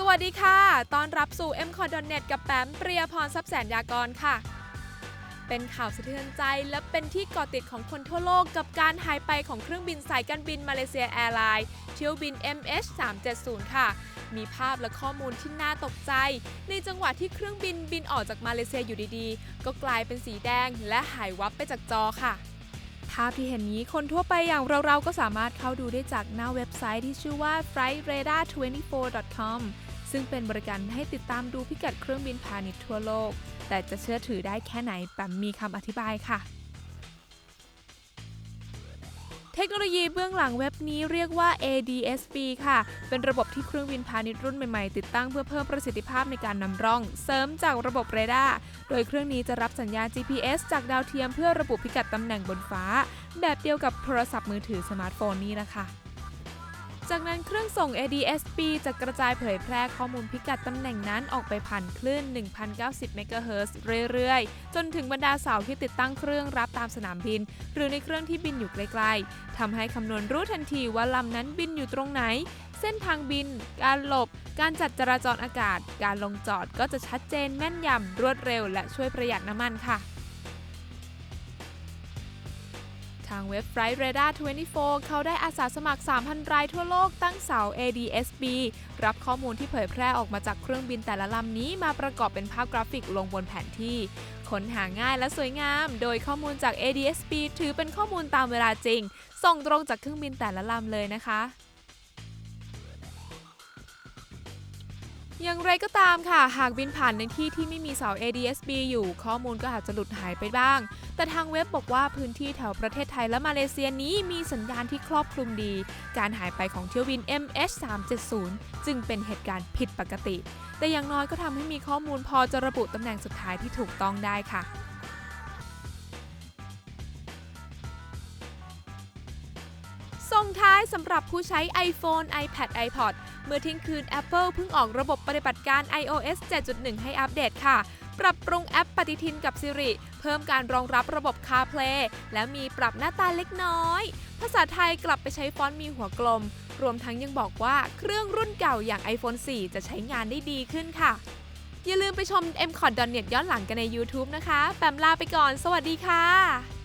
สวัสดีค่ะตอนรับสู่ m c o n n e t กับแปมเปรียพรทรัพย์แสนยากรค่ะ เป็นข่าวสะเทือนใจและเป็นที่ก่อติดของคนทั่วโลกกับการหายไปของเครื่องบินสายการบินมาเลเซียแอร์ไลน์เที่ยวบิน MH370 ค่ะ มีภาพและข้อมูลที่น่าตกใจ ในจังหวะที่เครื่องบินบินออกจากมาเลเซียอยู่ดีๆ ก็กลายเป็นสีแดงและหายวับไปจากจอค่ะ ภาพที่เห็นนี้คนทั่วไปอย่างเราๆก็สามารถเข้าดูได้จากหน้าเว็บไซต์ที่ชื่อว่า flightradar24.com ซึ่งเป็นบริการให้ติดตามดูพิกัดเครื่องบินพาณิชย์ทั่วโลก แต่จะเชื่อถือได้แค่ไหนแปมมีคำอธิบายค่ะ เทคโนโลยีเบื้องหลังเว็บนี้เรียกว่า ADSB ค่ะ เป็นระบบที่เครื่องบินพาณิชย์รุ่นใหม่ๆ ติดตั้งเพื่อเพิ่มประสิทธิภาพในการนำร่อง เสริมจากระบบเรดาร์ โดยเครื่องนี้จะรับสัญญาณ GPS จากดาวเทียมเพื่อระบุพิกัดตำแหน่งบนฟ้า แบบเดียวกับโทรศัพท์มือถือสมาร์ทโฟนนี่นะคะ จากนั้นเครื่องส่ง ADSB จะกระจายเผยแพร่ข้อมูลพิกัดตำแหน่งนั้นออกไปผ่านคลื่น 1090เมกะเฮิรตซ์เรื่อยๆ จนถึงบรรดาเสาที่ติดตั้งเครื่องรับตามสนามบิน หรือในเครื่องที่บินอยู่ไกลๆทำให้คำนวณรู้ทันทีว่าลำนั้นบินอยู่ตรงไหน เส้นทางบิน การหลบ การจัดจราจรอากาศ การลงจอดก็จะชัดเจนแม่นยำรวดเร็ว และช่วยประหยัดน้ำมันค่ะ ทางเว็บ Flight Radar 24 เขาได้อาสาสมัคร 3,000 รายทั่วโลกตั้งเสา ADSB รับข้อมูลที่เผยแพร่ออกมาจากเครื่องบินแต่ละลำนี้มาประกอบเป็นภาพกราฟิกลงบนแผนที่ ค้นหาง่ายและสวยงาม โดยข้อมูลจาก ADSB ถือเป็นข้อมูลตามเวลาจริง ส่งตรงจากเครื่องบินแต่ละลำเลยนะคะ อย่างไรก็ตามค่ะ หากบินผ่านในที่ที่ไม่มีเสา ADSB อยู่ ข้อมูลก็อาจจะหลุดหายไปบ้าง แต่ทางเว็บบอกว่าพื้นที่แถวประเทศไทยและมาเลเซียนี้มีสัญญาณที่ครอบคลุมดี การหายไปของเที่ยวบิน MH370 จึงเป็นเหตุการณ์ผิดปกติ แต่อย่างน้อยก็ทำให้มีข้อมูลพอจะระบุตำแหน่งสุดท้ายที่ถูกต้องได้ค่ะ ส่งท้ายสำหรับผู้ใช้ iPhone, iPad, iPod เมื่อทิ้งคืน Apple เพิ่งออกระบบปฏิบัติการ iOS 7.1 ให้อัปเดตค่ะ ปรับปรุงแอปปฏิทินกับ Siri เพิ่มการรองรับระบบ CarPlay และมีปรับหน้าตาเล็กน้อย ภาษาไทยกลับไปใช้ฟอนต์มีหัวกลม รวมทั้งยังบอกว่าเครื่องรุ่นเก่าอย่าง iPhone 4 จะใช้งานได้ดีขึ้นค่ะ อย่าลืมไปชม m c o t n e t ย้อนหลังกันใน YouTube นะคะ แปมลาไปก่อน สวัสดีค่ะ